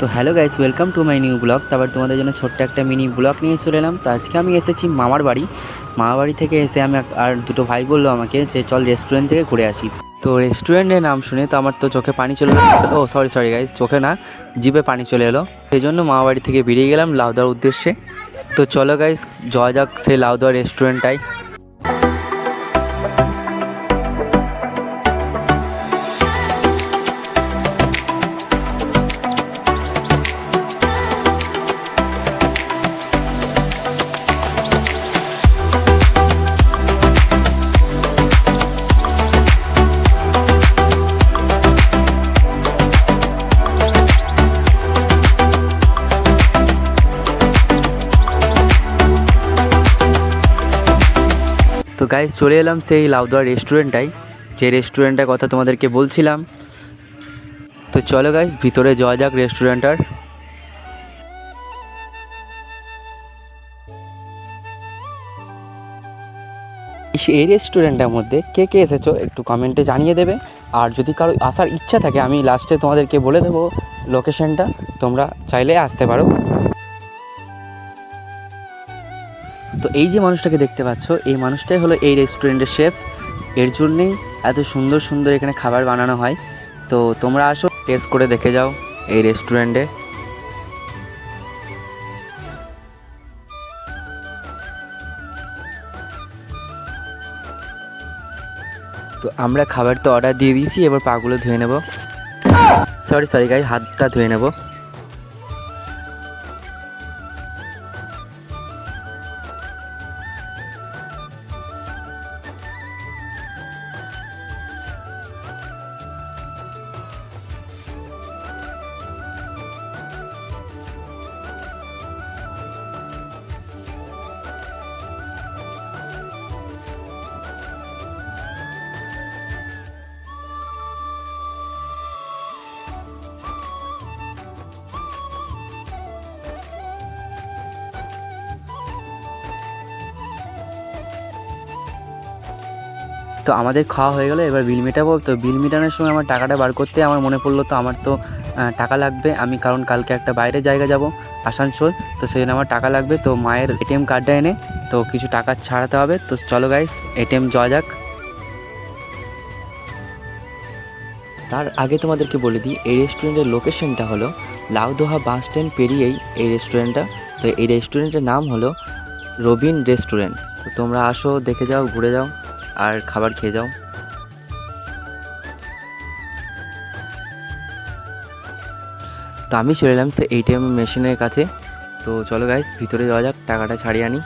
তো hello guys welcome to my new blog তারপর তোমাদের জন্য ছোট্ট একটা মিনি ব্লগ নিয়ে চলে এলাম। তো আজকে আমি এসেছি মামার বাড়ি। মামার বাড়ি থেকে এসে আমি আর দুটো ভাই বলল আমাকে যে, চল রেস্টুরেন্ট থেকে ঘুরে আসি। তো রেস্টুরেন্টের নাম শুনে তো আমার তো চোখে পানি চলে ও সরি সরি গাইস চোখে না, জিভে পানি চলে এলো। সেই জন্য মামা বাড়ি থেকে বেরিয়ে গেলাম লাউদার উদ্দেশ্যে। তো চলো গাইস যাওয়া যাক সেই লাউদার রেস্টুরেন্টটাই তো গাইজ চলে এলাম সেই লাউদোয়া রেস্টুরেন্টটাই যে রেস্টুরেন্টের কথা তোমাদেরকে বলছিলাম। তো চলো গাইজ ভিতরে যাওয়া যাক রেস্টুরেন্টার এই রেস্টুরেন্টের মধ্যে কে কে এসেছ একটু কমেন্টে জানিয়ে দেবে। আর যদি কারও আসার ইচ্ছা থাকে, আমি লাস্টে তোমাদেরকে বলে দেবো লোকেশনটা তোমরা চাইলে আসতে পারো। তো এই যে মানুষটাকে দেখতে পাচ্ছ, এই মানুষটাই হলো এই রেস্টুরেন্টের শেফ এর জন্যেই এত সুন্দর সুন্দর এখানে খাবার বানানো হয়। তো তোমরা আসো টেস্ট করে দেখে যাও এই রেস্টুরেন্টে। তো আমরা খাবার তো অর্ডার দিয়ে দিয়েছি, এবার পাগুলো ধুয়ে নেব। সরি সরি গাই হাতটা ধুয়ে নেব। তো আমাদের খাওয়া হয়ে গেলো, এবার বিল মেটাবো। তো বিল মেটানোর সময় আমার টাকাটা বার করতে আমার মনে পড়ল তো আমার তো টাকা লাগবে। আমি কারণ কালকে একটা বাইরের জায়গা যাব, আসানসোল। তো সেই জন্য আমার টাকা লাগবে। তো মায়ের এটিএম কার্ডটা এনে, তো কিছু টাকা ছাড়াতে হবে। তো চলো গাইস এটিএম যাওয়া যাক। তার আগে তোমাদেরকে বলে দিই, এই রেস্টুরেন্টের লোকেশনটা হলো লাউদোহা বাস স্ট্যান্ড পেরিয়েই এই রেস্টুরেন্টটা তো এই রেস্টুরেন্টের নাম হলো রবিন রেস্টুরেন্ট তো তোমরা আসো, দেখে যাও, ঘুরে যাও। আর খাবার খেয়ে যাও। তো আমি চলে এলাম সে এটিএম মেশিনের কাছে। তো চলো গাইস ভিতরে যাওয়া যাক, টাকাটা ছাড়িয়ে আনি।